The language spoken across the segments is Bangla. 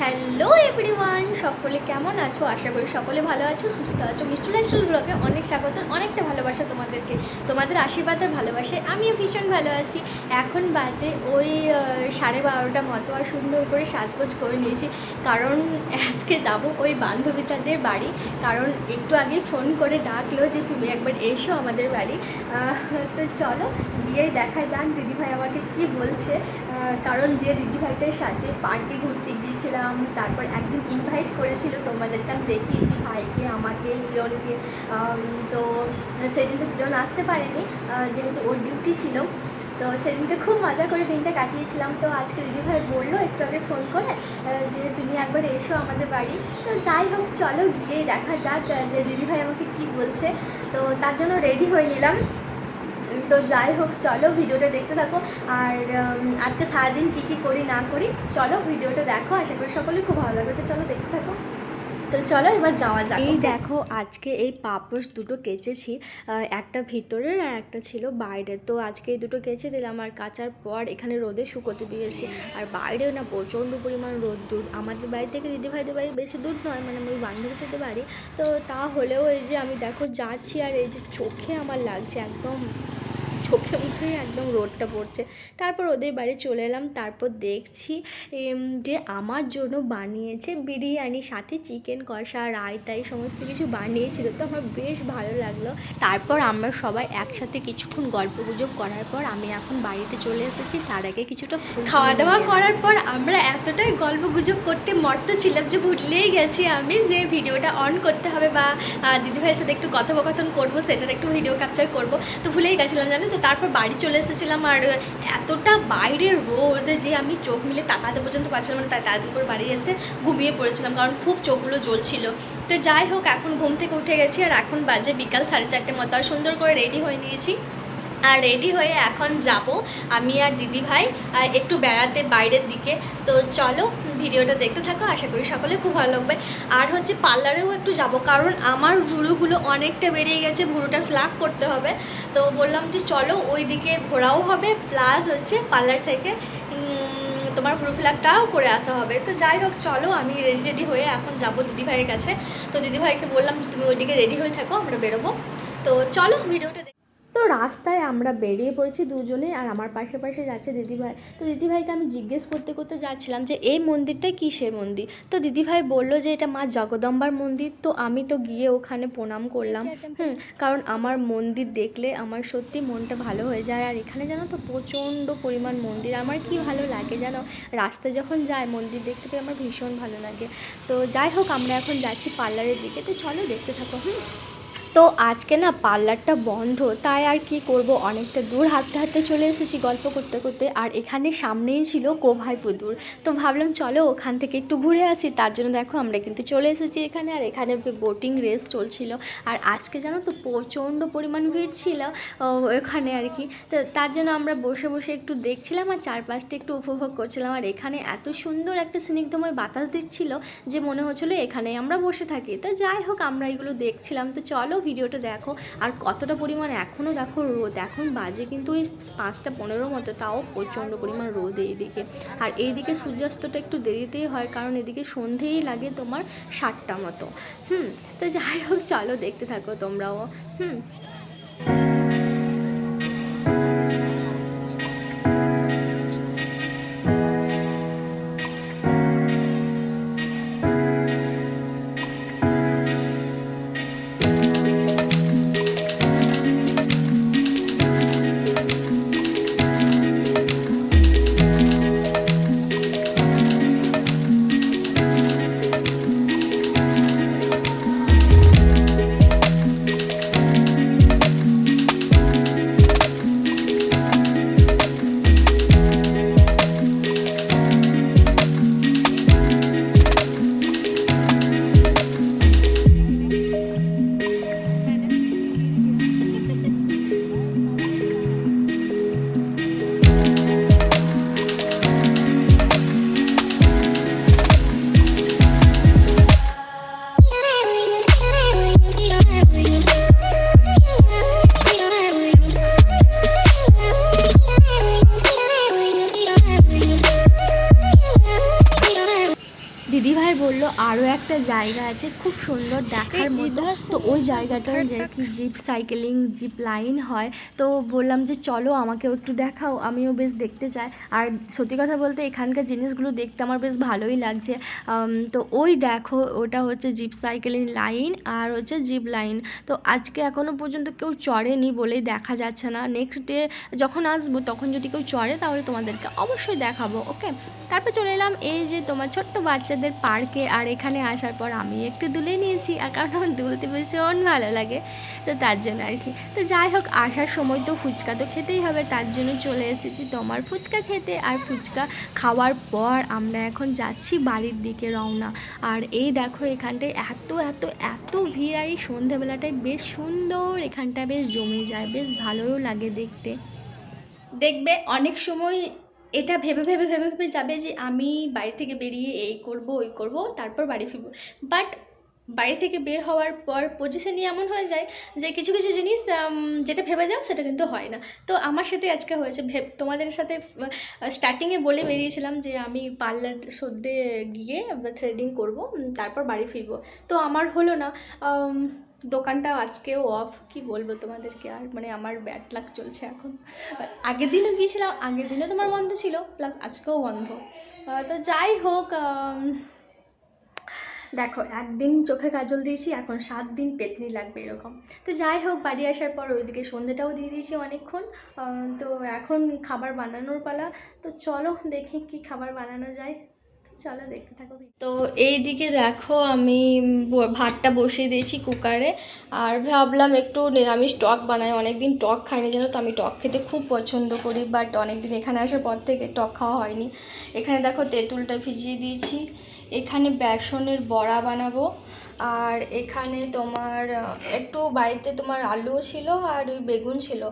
হ্যালো এভরিওয়ান, সকলে কেমন আছো? আশা করি সকলে ভালো আছো, সুস্থ আছো। মিষ্টি লাইফস্টাইল ব্লগে অনেক স্বাগত, অনেকটা ভালোবাসা তোমাদেরকে, তোমাদের আশীর্বাদ আর ভালোবাসে আমিও ভীষণ ভালো আছি। এখন বাজে ওই সাড়ে বারোটা মতো আর সুন্দর করে সাজগোজ করে নিয়েছি। কারণ আজকে যাব ওই বান্ধবীটাদের বাড়ি। কারণ একটু আগে ফোন করে ডাকলো যে তুমি একবার এসো আমাদের বাড়ি। তো চলো, গিয়েই দেখা যাক দিদিভাই আমাকে কি বলছে। কারণ যে দিদিভাইটার সাথে পার্কে ঘুরতে গিয়েছিলাম তারপর একদিন ইনভাইট করেছিল তোমাদেরকে, আমি দেখিয়েছি ভাইকে, আমাকে, কিরণকে। তো সেদিন তো কিরণ আসতে পারেনি যেহেতু ওর ডিউটি ছিল। তো সেদিনকে খুব মজা করে দিনটা কাটিয়েছিলাম। তো আজকে দিদিভাই বলল একটু আগে ফোন করে যে তুমি একবার এসো আমাদের বাড়ি। তো যাই হোক, চলো গিয়েই দেখা যাক যে দিদিভাই আমাকে কি বলছে। তো তার জন্য রেডি হয়ে নিলাম। তো যাই হোক চলো ভিডিওটা দেখতে থাকো। আর আজকে সারাদিন কী কী করি না করি চলো ভিডিওটা দেখো। আশা করি সকলে খুব ভালো লাগবে। তো চলো দেখতে থাকো। তো চলো এবার যাওয়া যাক। এই দেখো আজকে এই পাপোশ দুটো কেচেছি। একটা ভিতরের আর একটা ছিল বাইরের। তো আজকে এই দুটো কেচে দিলাম আর কাচার পর এখানে রোদে শুকোতে দিয়েছি। আর বাইরেও না প্রচণ্ড পরিমাণ রোদ দূর আমাদের বাড়ি থেকে দিদিভাইদের বাড়ি বেশি দূর নয় মানে আমার বান্ধবীদের বাড়ি। তো তা হলেও এই যে আমি দেখো যাচ্ছি আর এই যে চোখে আমার লাগছে একদম চোখে মুখে একদম রোদটা পড়ছে। তারপর ওদের বাড়ি চলে এলাম তারপর দেখছি যে আমার জন্য বানিয়েছে বিরিয়ানি সাথে চিকেন কষা রায়তা এই সমস্ত কিছু বানিয়েছিল তো আমার বেশ ভালো লাগল। তারপর আমরা সবাই একসাথে কিছুক্ষণ গল্প গুজব করার পর আমি এখন বাড়িতে চলে এসেছি। তার আগে কিছুটা খাওয়া দাওয়া করার পর আমরা এতটাই গল্প গুজব করতে মর্ত ছিলাম যে ভুললেই গেছি আমি যে ভিডিওটা অন করতে হবে বা দিদিভাইয়ের সাথে একটু কথোপকথন করব সেটার একটু ভিডিও ক্যাপচার করব তো ভুলেই গেছিলাম জানো তো? তারপর বাড়ি চলে এসেছিলাম আর এতটা বাইরে রোদ যে আমি চোখ মিলে তাকাতে পর্যন্ত পারছিলাম না, তাই করে বাড়ি এসে ঘুমিয়ে পড়েছিলাম কারণ খুব চোখগুলো জ্বলছিল। তো যাই হোক, এখন ঘুম থেকে উঠে গেছি আর এখন বাজে বিকাল সাড়ে চারটে মতো, আর সুন্দর করে রেডি হয়ে নিয়েছি। আর রেডি হয়ে এখন যাব আমি আর দিদি ভাই একটু বেড়াতে বাইরের দিকে। তো চলো ভিডিওটা দেখতে থাকো, আশা করি সকলে খুব ভালো লাগবে। আর হচ্ছে পার্লারেও একটু যাব, কারণ আমার ভুরুগুলো অনেকটা বেরিয়ে গেছে, ভুরুটা ফ্লাক করতে হবে। তো বললাম যে চলো ওই দিকে ঘোরাও হবে প্লাস হচ্ছে পার্লার থেকে তোমার ভুরু ফ্লাকটাও করে আসা হবে। তো যাই হোক, চলো আমি রেডি রেডি হয়ে এখন যাব দিদিভাইয়ের কাছে। তো দিদিভাইকে বললাম যে তুমি ওইদিকে রেডি হয়ে থাকো, আমরা বেরোবো। তো চলো ভিডিওটা তো রাস্তায় আমরা বেরিয়ে পড়েছি দুজনে আর আমার পাশে পাশে যাচ্ছে দিদিভাই। তো দিদিভাইকে আমি জিজ্ঞেস করতে করতে যাচ্ছিলাম যে, এই মন্দিরটা কিসের মন্দির? তো দিদিভাই বলল যে, এটা মা জগদম্বার মন্দির। তো আমি তো গিয়ে ওখানে প্রণাম করলাম। হুম, কারণ আমার মন্দির দেখলে আমার সত্যি মনটা ভালো হয়ে যায়। আর এখানে জানো তো প্রচণ্ড পরিমাণ মন্দির। আমার কি ভালো লাগে জানো? রাস্তায় যখন যায় মন্দির দেখতে পেয়ে আমার ভীষণ ভালো লাগে। তো যাই হোক, আমরা এখন যাচ্ছি পার্লারের দিকে। তো চলো দেখতে থাকো, হুম। তো আজকে না পার্লারটা বন্ধ, তাই আর কি করব? অনেকটা দূর হাঁটতে হাঁটতে চলে এসেছি গল্প করতে করতে, আর এখানে সামনেই ছিল কোভাই পুদুর তো ভাবলাম চলো ওখান থেকে একটু ঘুরে আসি, তার জন্য দেখো আমরা কিন্তু চলে এসেছি এখানে, আর এখানে বোটিং রেস চলছিল। আর আজকে জানো তো প্রচণ্ড পরিমাণ ভিড় ছিল ওখানে আর কি। তো তার জন্য আমরা বসে বসে একটু দেখছিলাম, আর চারপাশটা একটু উপভোগ করছিলাম। আর এখানে এত সুন্দর একটা স্নিগ্ধময় বাতাস দিচ্ছিল যে মনে হচ্ছিল এখানেই আমরা বসে থাকি। তো যাই হোক, আমরা এগুলো দেখছিলাম। তো চলো ভিডিওটা দেখো। আর কতটা পরিমাণ এখনও দেখো রোদ। এখন বাজে কিন্তু ওই পাঁচটা পনেরো মতো, তাও প্রচণ্ড পরিমাণ রোদ এইদিকে। আর এইদিকে সূর্যাস্তটা একটু দেরিতেই হয়, কারণ এদিকে সন্ধেই লাগে তোমার সাতটা মতো। হুম, তো যাই হোক, চলো দেখতে থাকো তোমরাও। হুম। আরও একটা জায়গা আছে খুব সুন্দর দেখার মতো। তো ওই জায়গাটা যে জিপ সাইকেলিং জিপ লাইন হয়। তো বললাম যে চলো আমাকেও একটু দেখাও আমিও বেশ দেখতে চাই। আর সত্যি কথা বলতে এখানকার জিনিসগুলো দেখতে আমার বেশ ভালোই লাগছে। তো ওই দেখো ওটা হচ্ছে জিপ সাইকেলিং লাইন আর হচ্ছে জিপ লাইন। তো আজকে এখনও পর্যন্ত কেউ চড়েনি বলেই দেখা যাচ্ছে না। নেক্সট ডে যখন আসব তখন যদি কেউ চড়ে তাহলে তোমাদেরকে অবশ্যই দেখাবো ওকে তারপর চলে এলাম এই যে তোমার ছোট্ট বাচ্চাদের পার্কে। আর এখানে আসার পর আমি একটু দুলে নিয়েছি, আর কারণ আমার দুলতে ভীষণ ভালো লাগে। তো তার জন্য আর কি। তো যাই হোক, আসার সময় তো ফুচকা তো খেতেই হবে, তার জন্য চলে এসেছি তোমার ফুচকা খেতে। আর ফুচকা খাওয়ার পর আমরা এখন যাচ্ছি বাড়ির দিকে রওনা। আর এই দেখো এখানটায় এত এত এত ভিড়, আর এই সন্ধেবেলাটায় বেশ সুন্দর এখানটা বেশ জমে যায়, বেশ ভালোও লাগে দেখতে। দেখবে অনেক সময় এটা ভেবে ভেবে ভেবে ভেবে যাবে যে আমি বাড়ি থেকে বেরিয়ে এই করব, ওই করব, তারপর বাড়ি ফিরবো। বাট বাড়ি থেকে বের হওয়ার পর পজিশনই এমন হয়ে যায় যে কিছু কিছু জিনিস যেটা ভেবে যাও সেটা কিন্তু হয় না। তো আমার সাথে আজকে হয়েছে ভেব তোমাদের সাথে স্টার্টিংয়ে বলে বেরিয়েছিলাম যে আমি পার্লার সদ্যে গিয়ে থ্রেডিং করব তারপর বাড়ি ফিরবো। তো আমার হলো না দোকানটা আজকেও অফ কি বলব তোমাদেরকে আর মানে আমার ব্যাড লাক চলছে এখন। আগের দিনও গিয়েছিলাম, আগের দিনও তোমার বন্ধ ছিল প্লাস আজকেও বন্ধ। তো যাই হোক দেখো, একদিন চোখে কাজল দিয়েছি, এখন সাত দিন পেতনি লাগবে এরকম। তো যাই হোক, বাড়ি আসার পর ওইদিকে সন্ধ্যেটাও দিয়ে দিয়েছি অনেকক্ষণ। তো এখন খাবার বানানোর পালা। তো চলো দেখি কি খাবার বানানো যায়। চলো দেখতে থাকো। তো এই দিকে দেখো আমি ভাতটা বসিয়ে দিয়েছি কুকারে। আর ভাবলাম একটু নিরামিষ টক বানাই। অনেকদিন টক খাইনি, জানো তো? আমি টক খেতে খুব পছন্দ করি বাট অনেকদিন এখানে আসার পর থেকে টক খাওয়া হয়নি। এখানে দেখো তেঁতুলটা ভিজিয়ে দিয়েছি। এখানে বেসনের বড়া বানাবো। আর এখানে তোমার একটু বাড়িতে তোমার আলুও ছিল আর ওই বেগুন ছিল।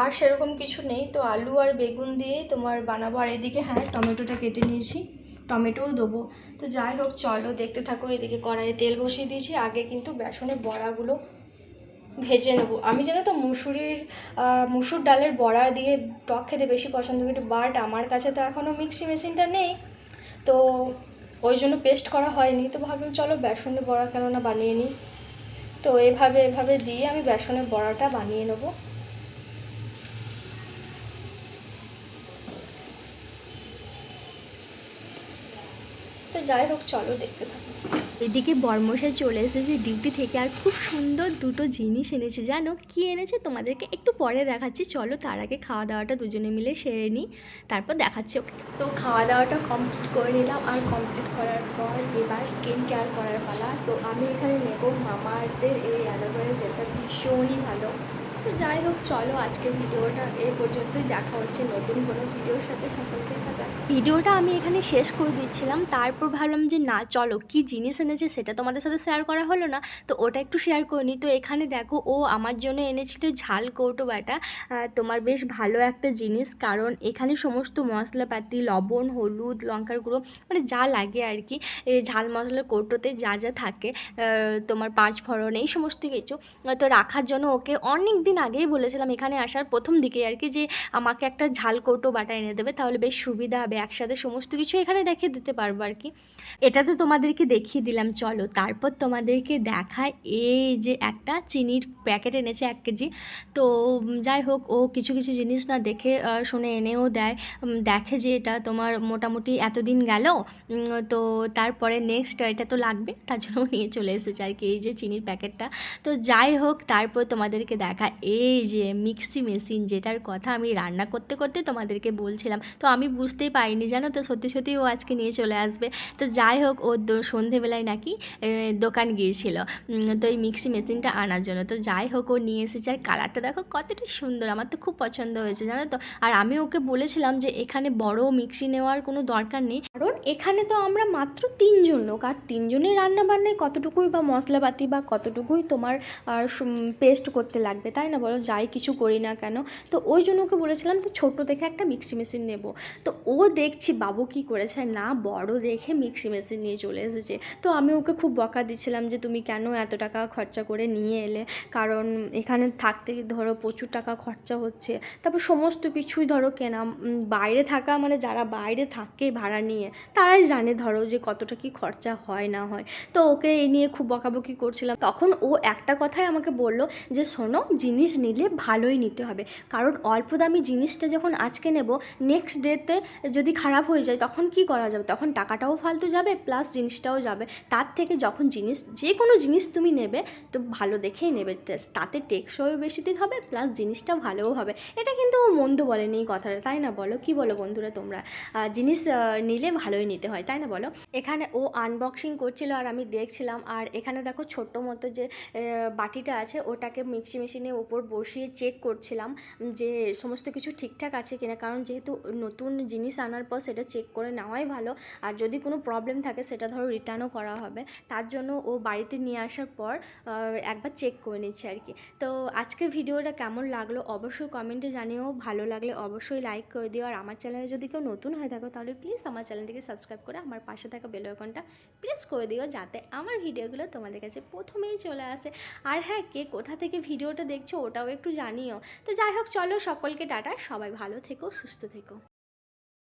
আর সেরকম কিছু নেই, তো আলু আর বেগুন দিয়েই তোমার বানাবো। আর এদিকে হ্যাঁ টমেটোটা কেটে নিয়েছি, টমেটোও দেবো। তো যাই হোক, চলো দেখতে থাকো, এদিকে কড়াইয়ে তেল বসিয়ে দিয়েছি। আগে কিন্তু বেসনের বড়াগুলো ভেজে নেব। আমি জানো তো, মুসুরির মুসুর ডালের বড়া দিয়ে টক খেতে বেশি পছন্দ করি বাট আমার কাছে তো এখনও মিক্সি মেশিনটা নেই। তো ওই জন্য পেস্ট করা হয়নি। তো ভাবলাম, চলো বেসনের বড়া কেননা বানিয়ে নিই। তো এভাবে এভাবে দিয়ে আমি বেসনের বড়াটা বানিয়ে নেব। তো যাই হোক, চলো দেখতে থাকো। এদিকে বর্মশাই চলে এসেছে ডিউটি থেকে আর খুব সুন্দর দুটো জিনিস এনেছে। জানো কি এনেছে? তোমাদেরকে একটু পরে দেখাচ্ছি। চলো তার আগে খাওয়া দাওয়াটা দুজনে মিলে সেরে নিই। তারপর দেখাচ্ছি, ওকে। তো খাওয়া দাওয়াটা কমপ্লিট করে নিলাম। আর কমপ্লিট করার পর এবার স্কিন কেয়ার করার পালা। তো আমি এখানে নেব মামাআর্থের এই অ্যালোভেরা জেলটা ভীষণই ভালো। তো যাই হোক, চলো আজকে ভিডিওটা এই পর্যন্তই। দেখা হচ্ছে নতুন কোনো ভিডিওর সাথে সকলকে। ভিডিওটা আমি এখানে শেষ করে দিচ্ছিলাম। তারপর ভাবলাম যে, না, চলো, কি জিনিস এনেছে সেটা তোমাদের সাথে শেয়ার করা হলো না? তো ওটা একটু শেয়ার করে নিই তো এখানে দেখো, ও আমার জন্য এনেছিল ঝাল কৌটো বাটা। তোমার বেশ ভালো একটা জিনিস, কারণ এখানে সমস্ত মশলাপাতি, লবণ, হলুদ, লঙ্কার গুঁড়ো মানে যা লাগে আর কি ঝাল মশলার কৌটোতে যা যা থাকে তোমার পাঁচ ফোড়ন এই সমস্ত কিছু, তো রাখার জন্য ওকে অনেক দিন আগেই বলেছিলাম এখানে আসার প্রথম দিকে আর কি যে আমাকে একটা ঝাল কৌটো বাটা এনে দেবে, তাহলে বেশ সুবিধা হবে, একসাথে সমস্ত কিছু এখানে রেখে দিতে পারব আর কি। এটা তো তোমাদেরকে দেখিয়ে দিলাম, চলো তারপর তোমাদেরকে দেখায় এই যে একটা চিনির প্যাকেট এনেছে এক কেজি। তো যাই হোক, ও কিছু কিছু জিনিস না দেখে শুনে এনেও দেয়। দেখে যে এটা তোমার মোটামুটি এতদিন গেল তো তারপরে নেক্সট এটা তো লাগবে, তার জন্য নিয়ে চলে এসেছে আর কি এই যে চিনির প্যাকেটটা। তো যাই হোক, তারপর তোমাদেরকে দেখা এই যে মিক্সি মেশিন যেটার কথা আমি রান্না করতে করতে তোমাদেরকে বলছিলাম, তো আমি বুঝতেই পারিনি, জানো তো? সত্যি সত্যি ও আজকে নিয়ে চলে আসবে। তো যাই হোক, ও সন্ধেবেলায় নাকি দোকান গিয়েছিল তো এই মিক্সি মেশিনটা আনার জন্য। তো যাই হোক, ও নিয়ে এসেছে। আর কালারটা দেখো কতটা সুন্দর, আমার তো খুব পছন্দ হয়েছে, জানো তো? আর আমি ওকে বলেছিলাম যে এখানে বড় মিক্সি নেওয়ার কোনো দরকার নেই। কারণ এখানে তো আমরা মাত্র তিনজন লোক, আর তিনজনের রান্না বান্নায় কতটুকুই বা মশলাপাতি বা কতটুকুই তোমার পেস্ট করতে লাগবে, তাই তাই না বলো যাই কিছু করি না কেন? তো ওই জন্য ওকে বলেছিলাম যে ছোটো দেখে একটা মিক্সি মেশিন নেব। তো ও দেখছি বাবু কি করেছে, না, বড় দেখে মিক্সি মেশিন নিয়ে চলে এসেছে। তো আমি ওকে খুব বকা দিচ্ছিলাম যে তুমি কেন এত টাকা খরচা করে নিয়ে এলে? কারণ এখানে থাকতে ধরো প্রচুর টাকা খরচা হচ্ছে। তারপর সমস্ত কিছুই ধরো কেনা বাইরে থাকা মানে যারা বাইরে থাকে ভাড়া নিয়ে, তারাই জানে ধরো যে কতটা কি খরচা হয়, না হয়। তো ওকে এই নিয়ে খুব বকাবকি করছিলাম। তখন ও একটা কথাই আমাকে বলল যে, শোনো জিনিস নিলে ভালোই নিতে হবে। কারণ অল্প দামি জিনিসটা যখন আজকে নেব নেক্সট ডেতে যদি খারাপ হয়ে যায় তখন কি করা যাবে? তখন টাকাটাও ফালতু যাবে প্লাস জিনিসটাও যাবে। তার থেকে যখন জিনিস যে কোনো জিনিস তুমি নেবে, তো ভালো দেখেই নেবে। তাতে টেকসইও বেশি দিন হবে প্লাস জিনিসটা ভালোও হবে। এটা কিন্তু মন্দ বলেনি এই কথাটা, তাই না বলো? কি বলো বন্ধুরা তোমরা? জিনিস নিলে ভালোই নিতে হয়, তাই না বলো? এখানে ও আনবক্সিং করছিল আর আমি দেখছিলাম, আর এখানে দেখো ছোট্ট মতো যে বাটিটা আছে, ওটাকে মিক্সি মেশিনের ওপর বসিয়ে চেক করছিলাম যে সমস্ত কিছু ঠিকঠাক আছে কিনা। কারণ যেহেতু নতুন জিনিস আনার পর সেটা চেক করে নেওয়াই ভালো। আর যদি কোনো প্রবলেম থাকে সেটা ধরো রিটার্নও করা হবে। তার জন্য ও বাড়িতে নিয়ে আসার পর একবার চেক করে নিচ্ছে আর কি তো আজকের ভিডিওটা কেমন লাগল অবশ্যই কমেন্টে জানিও। ভালো লাগলে অবশ্যই লাইক করে দিও। আর আমার চ্যানেলে যদি কেউ নতুন হয়ে থাকো তাহলে প্লিজ আমার চ্যানেলটিকে সাবস্ক্রাইব করে আমার পাশে থাকা বেল আইকনটা প্রেস করে দিও যাতে আমার ভিডিওগুলো তোমাদের কাছে প্রথমেই চলে আসে। আর হ্যাঁ কে কোথা থেকে ভিডিওটা দেখছ ওটাও একটু জানিও। তো যাই হোক চলো সকলকে টাটা। সবাই ভালো থেকো সুস্থ থেকো।